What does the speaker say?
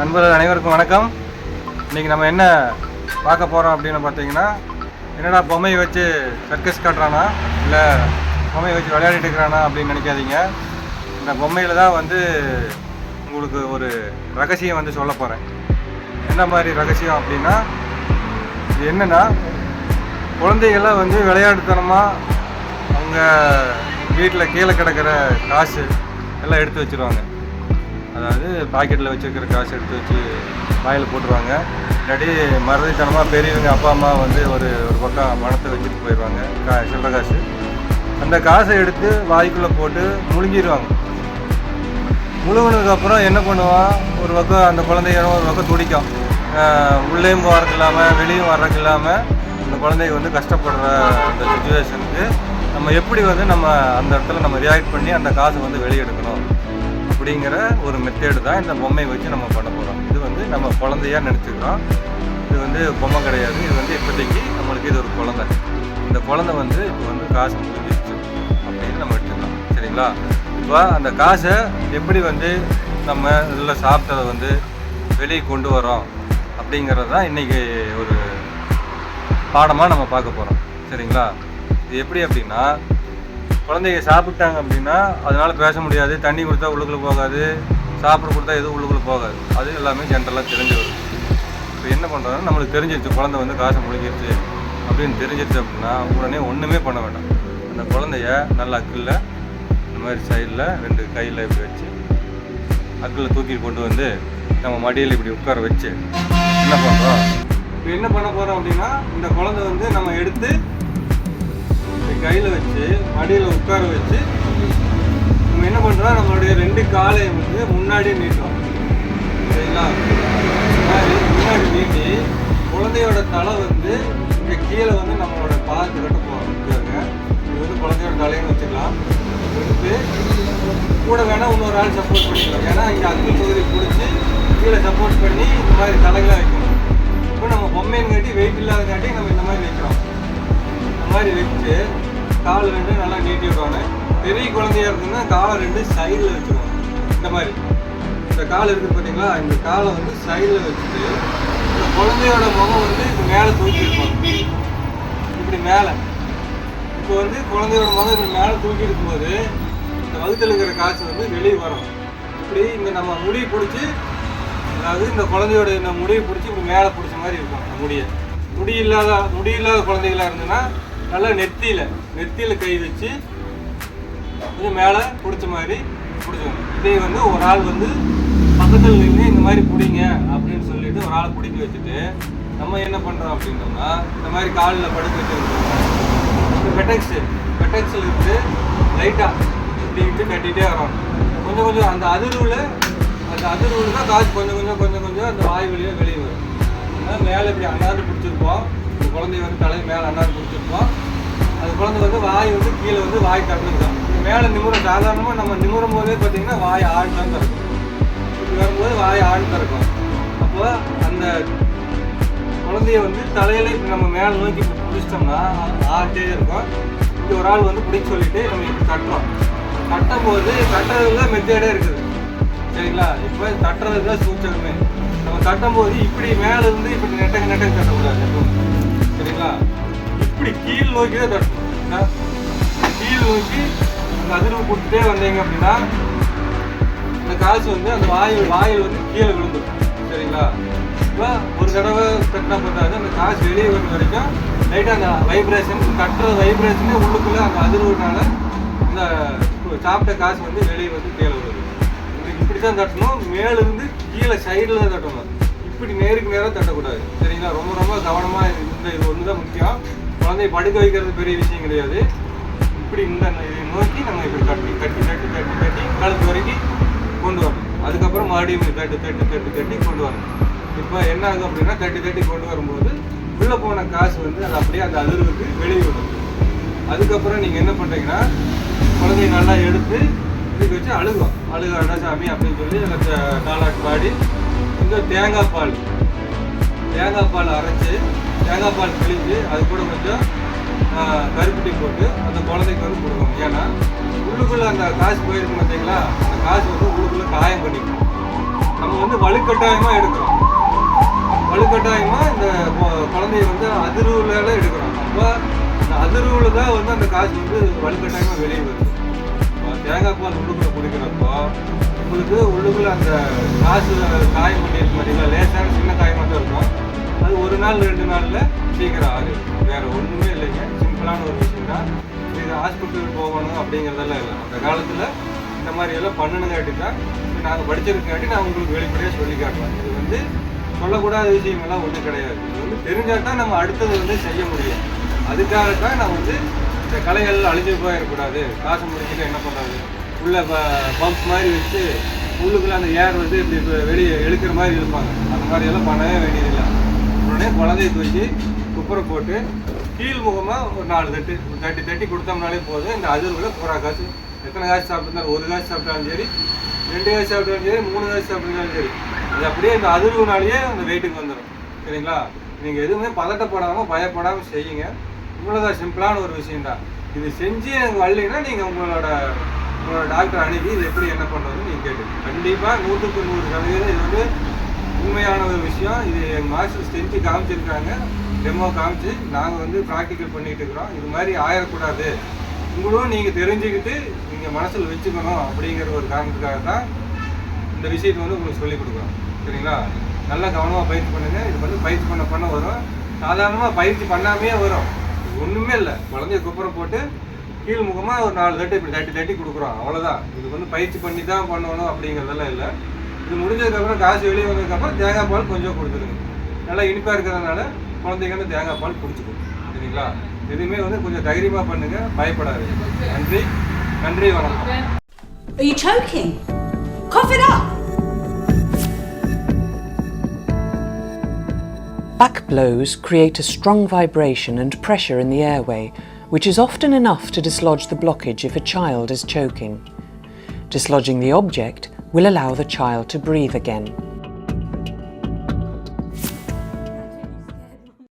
நண்பர்கள் அனைவருக்கும் வணக்கம். இன்றைக்கி நம்ம என்ன பார்க்க போகிறோம் அப்படின்னு பார்த்தீங்கன்னா என்னடா பொம்மையை வச்சு சர்க்கஸ் காட்டுறானா? இல்லை பொம்மையை வச்சு விளையாடிட்டு இருக்கிறானா அப்படின்னு நினைக்காதீங்க. இந்த பொம்மையில் தான் வந்து உங்களுக்கு ஒரு ரகசியம் வந்து சொல்ல போகிறேன் என்ன மாதிரி ரகசியம் அப்படின்னா இது என்னென்னா குழந்தைகள்லாம் வந்து விளையாடுத்தனமாக அவங்க வீட்டில் கீழே கிடக்கிற காசு எல்லாம் எடுத்து வச்சிருவாங்க. அதாவது பாக்கெட்டில் வச்சுருக்கிற காசு எடுத்து வச்சு வாயில் போட்டுருவாங்க. இல்லாட்டி மறதித்தனமாக பெரியவங்க அப்பா அம்மா வந்து ஒரு ஒரு பக்கம் பணத்தை வச்சுட்டு போயிடுவாங்க கா சில்லற காசு. அந்த காசை எடுத்து வாய்க்குள்ளே போட்டு முழுங்கிடுவாங்க முழுங்கினதுக்கப்புறம் என்ன பண்ணுவான்? ஒரு பக்கம் அந்த குழந்தைங்க ஒரு பக்கம் துடிக்கும். உள்ளேயும் போகிறது இல்லாமல் வெளியும் வர்றதுக்கு இல்லாமல் அந்த குழந்தைங்க வந்து கஷ்டப்படுற அந்த சுச்சுவேஷனுக்கு நம்ம எப்படி வந்து நம்ம அந்த இடத்துல நம்ம ரியாக்ட் பண்ணி அந்த காசை வந்து வெளியெடுக்கணும் அப்படிங்கிற ஒரு மெத்தேடு தான் இந்த பொம்மையை வச்சு நம்ம பண்ண போகிறோம் இது வந்து நம்ம குழந்தையாக நினச்சிக்கிறோம். இது வந்து பொம்மை கிடையாது. இது வந்து இப்போதைக்கு நம்மளுக்கு இது ஒரு குழந்தை. இந்த குழந்தை வந்து இப்போ வந்து காசு முடிஞ்சிருச்சு அப்படின்னு நம்ம எடுத்துக்கலாம். சரிங்களா? இப்போ அந்த காசை எப்படி வந்து நம்ம இதில் சாப்பிட்டதை வந்து வெளியே கொண்டு வரோம் அப்படிங்கிறது தான் இன்றைக்கி ஒரு பாடமாக நம்ம பார்க்க போகிறோம் சரிங்களா? இது எப்படி அப்படின்னா குழந்தைங்க சாப்பிட்டாங்க அப்படின்னா அதனால் பேச முடியாது தண்ணி கொடுத்தா உள்ளுக்குள்ளே போகாது சாப்பிட கொடுத்தா எதுவும் உள்ளுக்குள்ளே போகாது. அது எல்லாமே ஜென்ரலாக தெரிஞ்சு வரும். இப்போ என்ன பண்ணுறோன்னா நம்மளுக்கு தெரிஞ்சிருச்சு குழந்தை வந்து காசை முழுங்கிருச்சு அப்படின்னு தெரிஞ்சிருச்சு அப்படின்னா உடனே ஒன்றுமே பண்ண வேண்டாம். அந்த குழந்தைய நல்லா அக்கில் இந்த மாதிரி சைடில் ரெண்டு கையில் இப்படி வச்சு அக்கில் தூக்கி கொண்டு வந்து நம்ம மடியில் இப்படி உட்கார வச்சு என்ன பண்ணுறோம் இப்போ என்ன பண்ண போகிறோம் அப்படின்னா இந்த குழந்தை வந்து நம்ம எடுத்து கையில் வச்சு மடியில் உட்கார வச்சு நம்ம என்ன பண்ணுறோம் நம்மளுடைய ரெண்டு காலையும் வந்து முன்னாடி நீட்டுறோம் சரிங்களா? முன்னாடி முன்னாடி நீட்டி குழந்தையோட தலை வந்து இங்கே கீழே வந்து நம்மளோட பாதத்துக்கிட்ட கட்ட போகிறோம் இது வந்து குழந்தையோட தலைன்னு வச்சுக்கலாம். எடுத்து கூட வேணால் இன்னொரு ஆள் சப்போர்ட் பண்ணிக்கலாம். ஏன்னா இங்கே அக்கு பகுதி பிடிச்சி கீழே சப்போர்ட் பண்ணி இந்த மாதிரி தலைகளாக வைக்கணும். இப்போ நம்ம பொம்மைங்காட்டி வெயிட் இல்லாதங்காட்டி நம்ம இந்த மாதிரி வைக்கிறோம். இந்த மாதிரி வச்சு கால் ரெண்டு நல்லா நீட்டி விடுவாங்க. பெரிய குழந்தையா இருந்ததுன்னா காலை ரெண்டு சைடில் வச்சுருவாங்க. இந்த மாதிரி. இந்த கால் இருக்குது பார்த்தீங்களா இந்த காலை வந்து சைடில் வச்சுட்டு இந்த குழந்தையோட முகம் வந்து இது மேலே தூக்கி இருப்பாங்க இப்படி மேலே. இப்போ வந்து குழந்தையோட முகம் இப்படி மேலே தூக்கி இருக்கும்போது இந்த வகுத்தில் இருக்கிற காசு வந்து வெளியே வரும். இப்படி இந்த நம்ம முடி பிடிச்சி அதாவது இந்த குழந்தையோட இந்த முடியை பிடிச்சி இப்படி மேலே பிடிச்ச மாதிரி இருக்கும் அந்த முடியை. முடி இல்லாத முடி இல்லாத குழந்தைகளாக இருந்ததுன்னா நல்லா நெத்தியில் நெத்தியில் கை வச்சு கொஞ்சம் மேலே பிடிச்ச மாதிரி பிடிச்சோம் இதே வந்து ஒரு ஆள் வந்து பக்கத்தில் நின்று இந்த மாதிரி பிடிங்க அப்படின்னு சொல்லிட்டு ஒரு ஆளை பிடிக்க வச்சுட்டு நம்ம என்ன பண்ணுறோம் அப்படின்னோம்னா இந்த மாதிரி காலில் படுக்க வச்சுருக்கோம். இந்த பெட்டக்ஸில் இருந்து லைட்டாக இப்படி விட்டு கட்டிகிட்டே வரோம். கொஞ்சம் கொஞ்சம் அந்த அதிர்வில் அந்த அதிர்வில் தான் காசு கொஞ்சம் கொஞ்சம் கொஞ்சம் கொஞ்சம் அந்த வாய் வழியாக வெளியே வரும். மேலே இப்படி அண்ணாந்து பிடிச்சிருப்போம். இந்த குழந்தைய வந்து தலை மேலே அண்ணாந்து பிடிச்சிருப்போம் அது குழந்தை வந்து வாய் வந்து கீழே வந்து வாய் திறந்துருக்கும் மேலே நிமிர சாதாரணமாக நம்ம நிமிரும் போதே பார்த்தீங்கன்னா வாய் ஆடு தான் திறக்கும் இப்படி வரும்போது வாய் ஆடு திறக்கும் அப்போ அந்த குழந்தைய வந்து தலையில இப்போ நம்ம மேலே நோக்கி இப்படி பிடிச்சிட்டோம்னா ஆட்டே இருக்கும். இப்படி ஒரு ஆள் வந்து பிடிச்சி சொல்லிட்டு நம்ம இப்படி தட்டுறோம். தட்டும் போது தட்டுறதுல மெத்தேடே இருக்குது. சரிங்களா? இப்போ தட்டுறதுல தான் சூச்சகமே. நம்ம தட்டும் போது இப்படி மேலே இருந்து இப்படி நெட்டக நெட்டக தட்டக்கூடாது. எப்பவுமே சரிங்களா? இப்படி கீழ் நோக்கி தான் தட்டணும் கீழ் நோக்கி அந்த அதிர்வு கொடுத்துட்டே வந்தீங்க அப்படின்னா இந்த காசு வந்து அந்த வாயில் வாயில் வந்து கீழே விழுந்துடும் சரிங்களா? இப்போ ஒரு தடவை தட்டினா பார்த்தாது அந்த காசு வெளியே வர வரைக்கும் லைட்டாக அந்த வைப்ரேஷன் தட்டுற வைப்ரேஷனே உள்ளுக்குள்ளே அந்த அதிர்வுனால இந்த சாப்பிட்ட காசு வந்து வெளியே வந்து கீழே வருது இப்படி தான் தட்டணும். மேலிருந்து கீழே சைடில் தான் தட்டணும். இப்படி நேருக்கு நேராக தட்டக்கூடாது. சரிங்களா? ரொம்ப ரொம்ப கவனமாக இந்த இது ஒன்று தான் முக்கியம். குழந்தைய படுக்க வைக்கிறது பெரிய விஷயம் கிடையாது. இப்படி இந்த இதை நோக்கி நாங்கள் இப்படி கட்டி கட்டி தட்டி கட்டி தட்டி கழுத்து வரைக்கும் கொண்டு வரணும். அதுக்கப்புறம் மறுபடியும் இப்படி தட்டு தட்டு தட்டு தட்டி கொண்டு வரணும். இப்போ என்ன ஆகும் அப்படின்னா தட்டி தட்டி கொண்டு வரும்போது உள்ளே போன காசு வந்து அது அப்படியே அந்த அதிர்வுக்கு வெளியே விடும் அதுக்கப்புறம் நீங்கள் என்ன பண்ணுறீங்கன்னா குழந்தைய நல்லா எடுத்து இதுக்கு வச்சு அழுகும் அழுக சாமி அப்படின்னு சொல்லி அதில் தாளாட்டு பாடி கொஞ்சம் தேங்காய் பால். தேங்காய் பால் அரைச்சி தேங்காய் பால் பிழிஞ்சு அது கூட கொஞ்சம் கருப்பட்டி போட்டு அந்த குழந்தைக்கு வந்து கொடுக்கணும். ஏன்னா உள்ளுக்குள்ளே அந்த காசு போயிருக்கு பார்த்தீங்களா? அந்த காசு வந்து உள்ளுக்குள்ளே காயம் பண்ணிக்கணும் நம்ம வந்து வலுக்கட்டாயமாக எடுக்கிறோம். வலுக்கட்டாயமாக இந்த கொ- குழந்தைய வந்து அதிர்வுல எடுக்கிறோம். அப்போ அந்த அதிர்வுல தான் வந்து அந்த காசு வந்து வலுக்கட்டாயமாக வெளியே வருது. தேங்காய் பால் உள்ளுக்குள்ள குடிக்கிறப்போ உங்களுக்கு உள்ளுக்குள்ள அந்த காசு காயம் பண்ணியிருக்கு பார்த்தீங்களா லேசான சின்ன காயமாக தான் இருக்கும் அது ஒரு நாள் ரெண்டு நாளில் சீக்கிரம் ஆறு. வேறு ஒன்றுமே இல்லைங்க. சிம்பிளான ஒரு விஷயம் தான். இது ஹாஸ்பிட்டலுக்கு போகணும் அப்படிங்கிறதெல்லாம் இல்லை. அந்த காலத்தில் இந்த மாதிரி எல்லாம் பண்ணணுங்காட்டி தான் நாங்கள் படிச்சிருக்காட்டி நான் உங்களுக்கு வெளிப்படையாக சொல்லி காட்டுறேன். இது வந்து சொல்லக்கூடாத விஷயமெல்லாம் ஒன்றும் கிடையாது. இது வந்து தெரிஞ்சால் தான் நம்ம அடுத்தது வந்து செய்ய முடியும். அதுக்காக தான் நான் வந்து இந்த கலைகள் அழிஞ்சு போயிடக்கூடாது. காசு முடிச்சுட்டு என்ன பண்ணுறது உள்ளே பம்ப் மாதிரி வச்சு உள்ளுக்குள்ளே அந்த ஏர் வந்து இப்படி வெளியே எழுக்கிற மாதிரி இருப்பாங்க. அந்த மாதிரி எல்லாம் பண்ணவே வேண்டியதில்லை. உடனே குழந்தைய தூக்கி குப்புரை போட்டு கீழ் முகமாக ஒரு நாலு தட்டு ஒரு தட்டி தட்டி கொடுத்தோம்னாலே போதும். இந்த அதிர்வுல பூரா காசு. எத்தனை காசு சாப்பிட்டாலும் ஒரு காசு சாப்பிட்டாலும் சரி ரெண்டு காசு சாப்பிட்டாலும் சரி மூணு காசு சாப்பிட்டாலும் சரி அது அப்படியே இந்த அதிர்வுனாலேயே அந்த வெயிட்டுக்கு வந்துடும் சரிங்களா? நீங்கள் எதுவுமே பதட்டப்படாமல் பயப்படாமல் செய்யுங்க. இவ்வளோதான் சிம்பிளான ஒரு விஷயம்தான் இது செஞ்சு எனக்கு வரலைன்னா நீங்கள் உங்களோட உங்களோட டாக்டர் அணுகி இது எப்படி என்ன பண்ணுறதுன்னு நீங்கள் கேட்டு. கண்டிப்பாக நூற்றுக்கு நூறு சதவீதம் இது வந்து உண்மையான ஒரு விஷயம். இது எங்கள் மாஸ்டர் செஞ்சு காமிச்சிருக்காங்க. டெமோ காமிச்சு நாங்கள் வந்து ப்ராக்டிக்கல் பண்ணிகிட்டு இருக்கிறோம். இது மாதிரி ஆயிடக்கூடாது உங்களும் நீங்கள் தெரிஞ்சுக்கிட்டு நீங்கள் மனசில் வச்சுக்கணும் அப்படிங்கிற ஒரு காரணத்துக்காக தான் இந்த விஷயத்தை வந்து உங்களுக்கு சொல்லிக் கொடுக்குறோம். சரிங்களா? நல்லா கவனமாக பயிற்சி பண்ணுங்கள் இது வந்து பயிற்சி பண்ண பண்ண வரும். சாதாரணமாக பயிற்சி பண்ணாமே வரும். ஒன்றுமே இல்லை. குழந்தைய குப்புறம் போட்டு கீழ் முகமாக ஒரு நாலு தட்டு இப்படி தட்டி தட்டி கொடுக்குறோம். அவ்வளோதான் இது வந்து பயிற்சி பண்ணி தான் பண்ணணும் அப்படிங்கிறதெல்லாம் இல்லை. இது முடிஞ்சதுக்கப்புறம் காசு வெளியே வந்ததுக்கப்புறம் தேங்காய் பால் கொஞ்சம் கொடுத்துருங்க நல்லா இனிப்பாக இருக்கிறதுனால குழந்தைங்க வந்து தேங்காய் பால் பிடிச்சிக்கும் சரிங்களா? எதுவுமே வந்து கொஞ்சம் தைரியமாக பண்ணுங்கள் பயப்படாது நன்றி. நன்றி வணக்கம். Are you choking? Cough it up! Back blows create a strong vibration and pressure in the airway, which is often enough to dislodge the blockage if a child is choking. Dislodging the object will allow the child to breathe again.